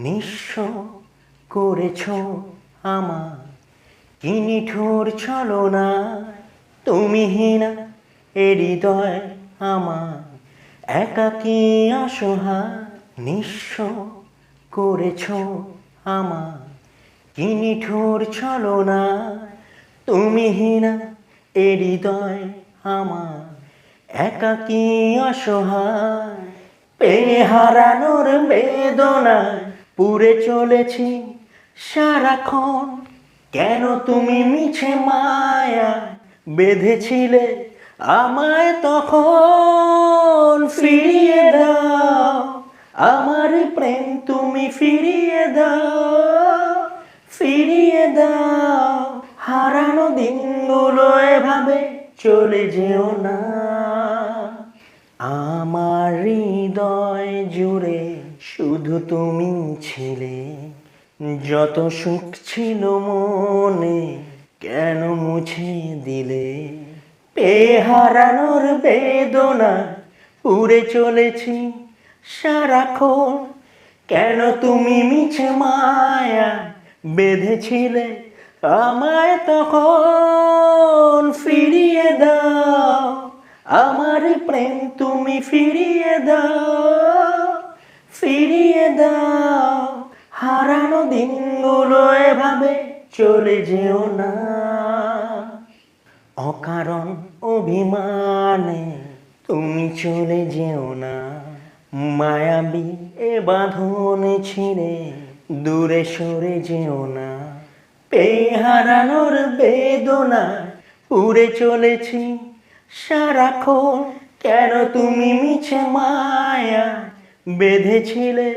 নিঃস্ব করেছ আমার কি নিঠুর ছলো না তুমি হিনা এ হৃদয় আমার একাকী অসহায়, নিঃস্ব করেছ আমার কি নিঠুর ছলো না তুমি হিনা এ হৃদয় আমার একাকী অসহায় পেয়ে হারানোর বেদনায় পুরে চলেছি সারাক্ষণ। কেন তুমি মিছে মায়া বেঁধেছিলে আমায় তখন ফিরিয়ে দাও? আমার প্রেম তুমি ফিরিয়ে দাও ফিরিয়ে দাও। হারানো দিনগুলো এভাবে চলে যেও না। আমার হৃদয় জুড়ে শুধু তুমি ছিলে, যত সুখ ছিল মনে কেন মুছে দিলে? পেয়ে হারানোর বেদনা উড়ে চলেছি সারাক্ষণ, কেন তুমি মিছে মায়া বেঁধেছিলে আমায় তখন ফিরিয়ে দাও? আমার প্রেম তুমি ফিরিয়ে দাও। ফিরিয়ে দাও। হারানো দিনগুলো এভাবে চলে যেও না। অকারণ অভিমানে তুমি চলে যেও না। মায়াবী এ বাঁধন ছিঁড়ে দূরে সরে যেও না। পেয়ে হারানোর বেদনা উড়ে চলেছি। সারাক্ষণ কেন তুমি মিছে মায়া বেঁধেছিলে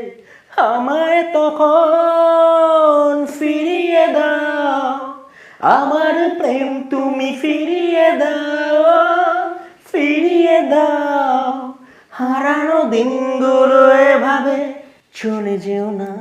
আমায় তখন ফিরিয়ে দাও। আমার প্রেম তুমি ফিরিয়ে দাও ফিরিয়ে দাও। হারানো দিনগুলো এভাবে চলে যেও না।